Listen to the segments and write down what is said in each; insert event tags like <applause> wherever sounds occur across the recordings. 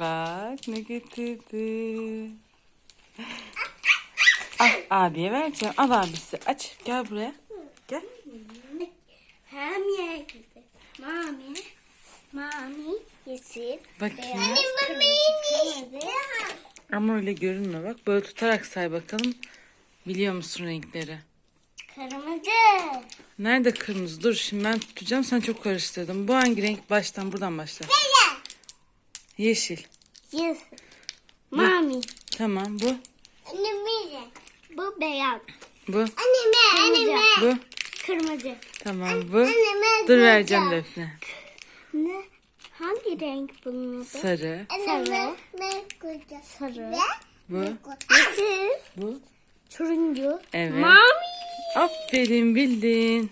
Bak ne getirdi. Al abiye vereceğim. Al abisi. Aç. Gel buraya. Gel. Hem ye. Mami. Mami. Yeşil. Bakayım. Kırmızı. Ama öyle görünme bak. Böyle tutarak say bakalım. Biliyor musun renkleri? Kırmızı. Nerede kırmızı? Dur şimdi ben tutacağım. Sen çok karıştırdın. Bu hangi renk? Baştan buradan başla. Yeşil. Yeşil. Mami. Tamam bu. Anneme. Bu beyaz. Bu. Anneme. Anneme. Bu. Kırmızı. Tamam bu. Anneme. Dur vereceğim Defne. Ne? Hangi renk bunun adı? Sarı. Sarı. Sarı. Bu. Yeşil. Bu. Turuncu. Evet. Mami. Aferin bildin.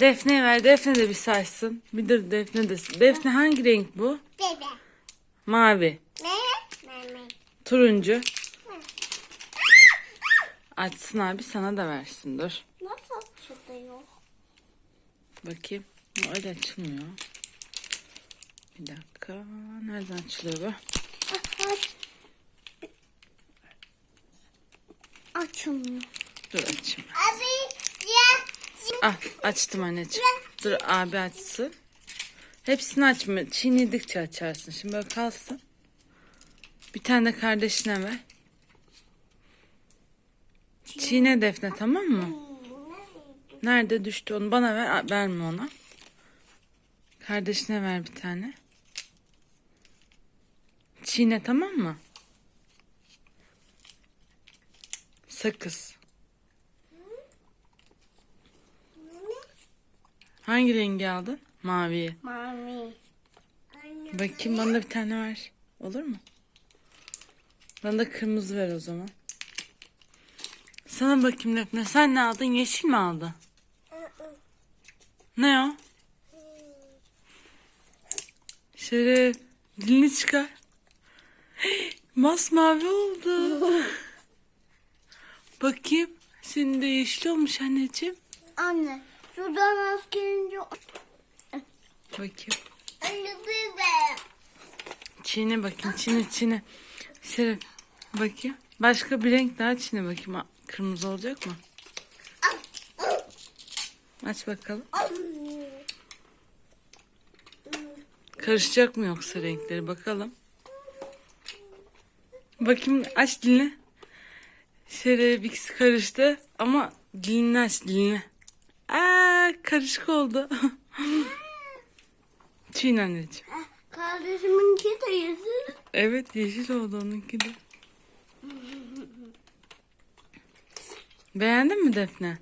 Defne ver. Defne de bir saysın. Bir dur Defne de. Defne hangi renk bu? Bebe. Mavi. Turuncu. Açsın abi sana da versin. Dur. Nasıl açılıyor? Bakayım. Bu Öyle açılmıyor. Bir dakika. Nereden açılıyor bu? Aç. Açılmıyor. Dur açayım. Abi ya. Ah açtım anneciğim. Dur abi açsın. Hepsini açma. Çiğnedikçe açarsın. Şimdi böyle kalsın. Bir tane de kardeşine ver. Çiğne Defne tamam mı? Nerede düştü onu bana ver. Verme ona. Kardeşine ver bir tane. Çiğne tamam mı? Sakız. Hangi rengi aldın? Maviyi. Mami. Bakayım bana da bir tane ver. Olur mu? Bana da kırmızı ver o zaman. Sana bakayım Defne. Sen ne aldın? Yeşil mi aldın? Ne o? Şeref. Dilini çıkar. <gasps> Masmavi oldu. <laughs> bakayım. Senin de yeşil olmuş anneciğim. Anne. Sudan az gelince. Bakayım. Anne bebe. Çiğne bakayım. Çiğne çiğne. Şeref. Bakayım. Başka bir renk daha çiğne bakayım. Ha, Kırmızı olacak mı? Aç bakalım. Karışacak mı yoksa renkleri bakalım. Bakayım aç dilini. Şeref ikisi karıştı ama dilini aç dilini. Aa, karışık oldu. <laughs> Çiğne anneciğim. Kardeşiminki de yeşil. Evet yeşil oldu onunki de. <laughs> Beğendin mi Defne?